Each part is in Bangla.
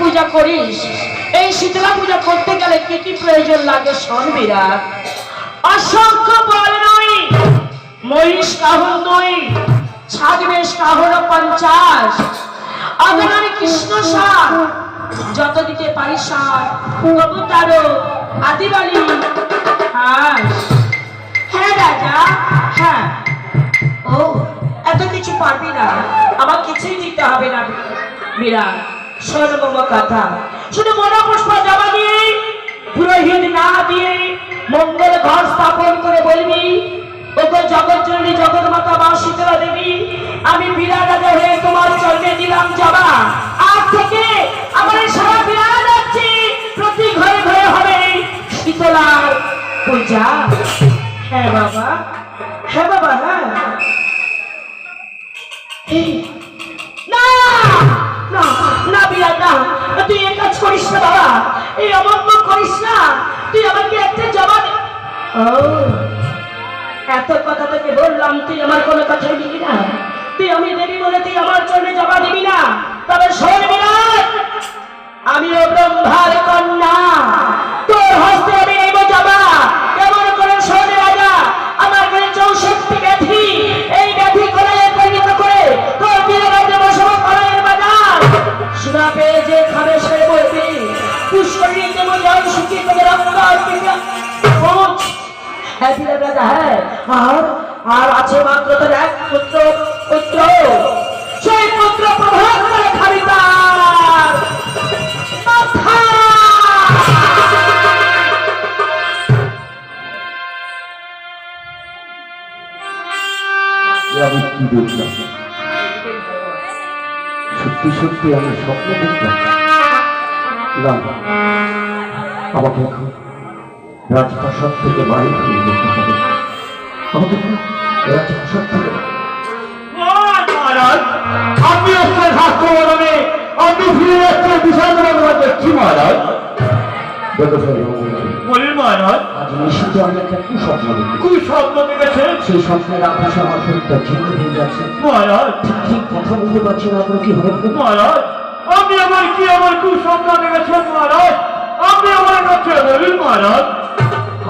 পূজা করিস? এই শীতলা পূজা করতে গেলে কি কি প্রয়োজন লাগে শোন বিরাট। অসংখ্য বল নই মহিষ কাহন নই ছাগবেশ কাহন পঞ্চাশ। অগণারে কৃষ্ণ সার, যত দিতে পারি সার কবুতারো আদিবালি হাঁস। হ্যাঁ রাজা হ্যাঁ। ও, এত কিছু পারবি না আমার কিছুই দিতে হবে না মীরা সর্বম কথা। শুধু মনোপুষ্প জমা দিয়ে, পুরোহিত না দিয়ে, মঙ্গল ঘর স্থাপন করে বলবি ওগো জগৎ জননী জগৎ মাতা মা শীতলা দেবী, আমি বিরাট রাজা হয়ে তোমার চরণে দিলাম জবা। আজ থেকে আমার সারা বিরাট যাচ্ছি প্রতি ঘরে ঘরে হবে শীতলার পূজা। হ্যাঁ বাবা। হ্যাঁ বাবা হ্যাঁ। তুই ও, এত কথা বললাম, তুই আমার কোনো কথা না। তুই আমি দেবী বলে তুই আমার দিবি না, তবে ব্রহ্মার কন্যা তোর হস্তে আমি নেব জমা কেমন করে শোন রাজা আমার কাছে চৌষট্টি ব্যাধি এই ব্যাধি করে পরিণত করে তোর বীর রাজ্যে বসবাস করার বাজার সুরা পেয়ে যে খাবে সে বলবি পুষ্করী দেব জল শুকি করে রক্ত আর পিতা পৌঁছ হ্যাঁ বিরাট রাজা হ্যাঁ আর আর আছে মাত্র তোর এক পুত্র পুত্র। সেই পুত্র প্রভাত করে খাবি তার। আমি কি দেখলাম? সত্যি সত্যি আমি স্বপ্ন দেখলাম। না আমাকে এখন রাজপ্রাসাদ থেকে বাড়ি ফিরে যেতে হবে। আমাকে রাজপ্রাসাদ থেকে আপনি শাস্ত্র বলনে আপনি ফিরে যাচ্ছেন বিশাল দেখছি মহারাজ? বাবু, বলিন মহারাজ আজ নিশ্চিত আমি একটা কুস্বপ্ন দেখি কি স্বপ্ন দেখেছেন সেই স্বপ্নের আকাশে আমার শরীরটা ঝিন্ন হয়ে যাচ্ছে। মহারাজ। ঠিক ঠিক কথা বলতে পারছি না আপনার কি হবে মহারাজ আপনি আমার কি আমার কি স্বপ্ন দেখেছেন মহারাজ? আপনি আমার কাছে বলিন মহারাজ।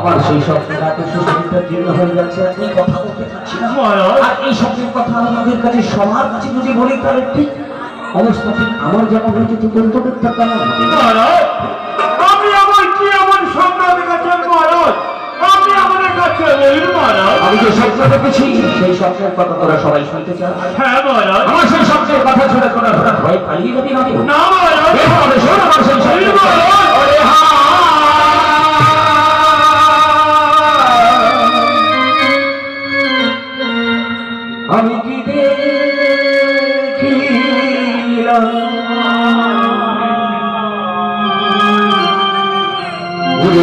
আমার সেই স্বপ্নের আকাশে শরীরটা জীর্ণ হয়ে যাচ্ছে আপনি কথা বলতে পারছি না। আর এই স্বপ্নের কথা আমাদের কাছে সবার কাছে যদি বলি তাহলে ঠিক অবস্থা ঠিক। আমার যেমন হয়েছে ঠিক অন্তরেরটা কেমন হবে মহারাজ আপনি আমার কি আমার স্বপ্ন দেখেছেন মহারাজ আপনি আমাদের কাছে বলিন মহারাজ আমি যে স্বপ্ন দেখেছি সেই স্বপ্নের কথা তোরা সবাই শুনতে চাস। হ্যাঁ আমার সেই স্বপ্নের কথা শুনে তোরা হঠাৎ ভয় পালিয়ে যাবি না বের শোন আমার সেই স্বপ্নের কথা। মহারাজ। ওরে। আমি কি দেখিলাম? ওরে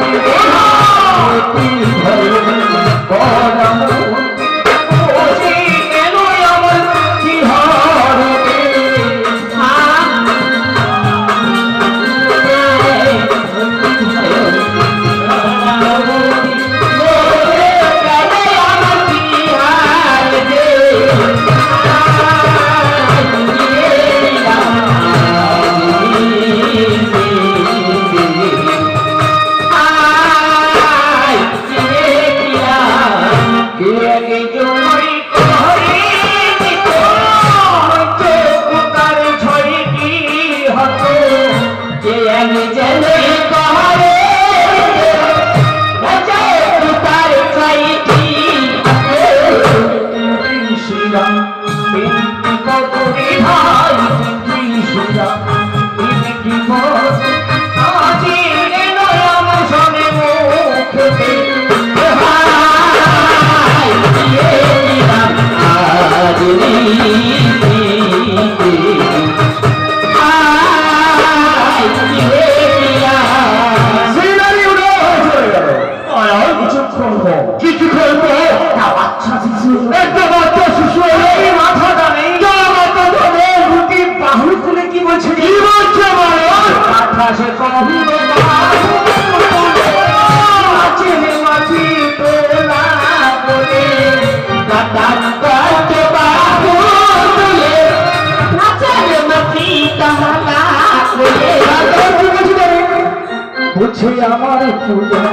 আমার পূজা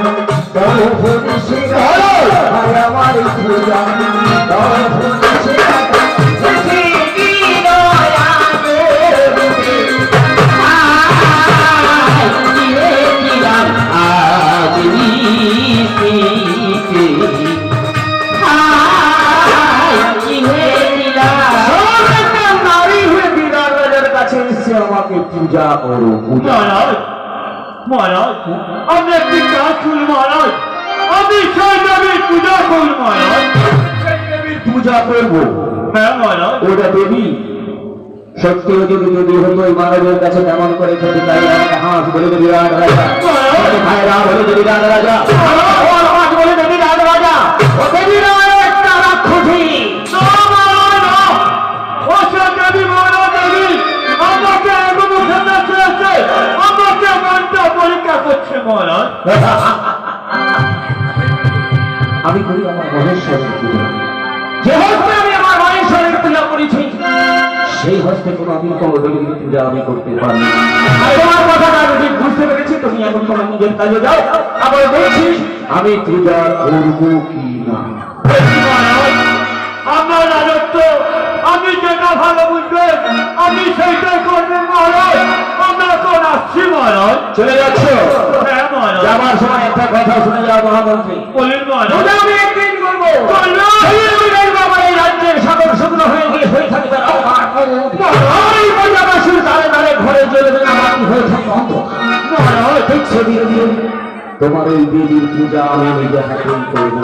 দাও হরি সে আমার পূজা হরি পূজা করো পূজা। মহারাজ আমি একটি কাজ করি মহারাজ। আমি সেই দেবীর পূজা করি মহারাজ। পূজা করব? হ্যাঁ মহারাজ। ওটা দেবী? সত্যি যদি যদি হতো মানবের কাছে তেমন করে যদি তাই হাঁস বলে দেবী রাজ রাজা ভাইরা বলে দেবী রাজ রাজা বলে দেবী রাজ রাজা ও দেবী রাজ মহারাজ। আমি করি আমার মহেশ্বরের পূজা। যে হস্তে আমি আমার মহেশ্বরের পূজা করেছি সেই হস্তে কোনো আমি কোনো দেবীর পূজা আমি করতে পারি তোমার কথাটা আমি বুঝতে পেরেছি তুমি এখন তোমার নিজের কাজে যাও। আবার বলছি আমি পূজা করব কি না? আমার রাজত্ব আমি যেটা ভালো বুঝবে আমি সেইটাই করবেন মহারাজ। আমরা এখন আসছি মহারাজ। চলে যাচ্ছ? যাবার সময় একটা কথা শুনে যাও মহামন্ত্রী। আমি একদিন এই রাজ্যের শুকনো হয়ে গিয়ে হয়ে থাকবে দ্বারে দ্বারে ঘরে হয়ে থাকবে? অন্ধকার। মহারাজ দেখছ ধীরে তোমার ওই দেবীর পূজা আমি নিজে হাতে করব।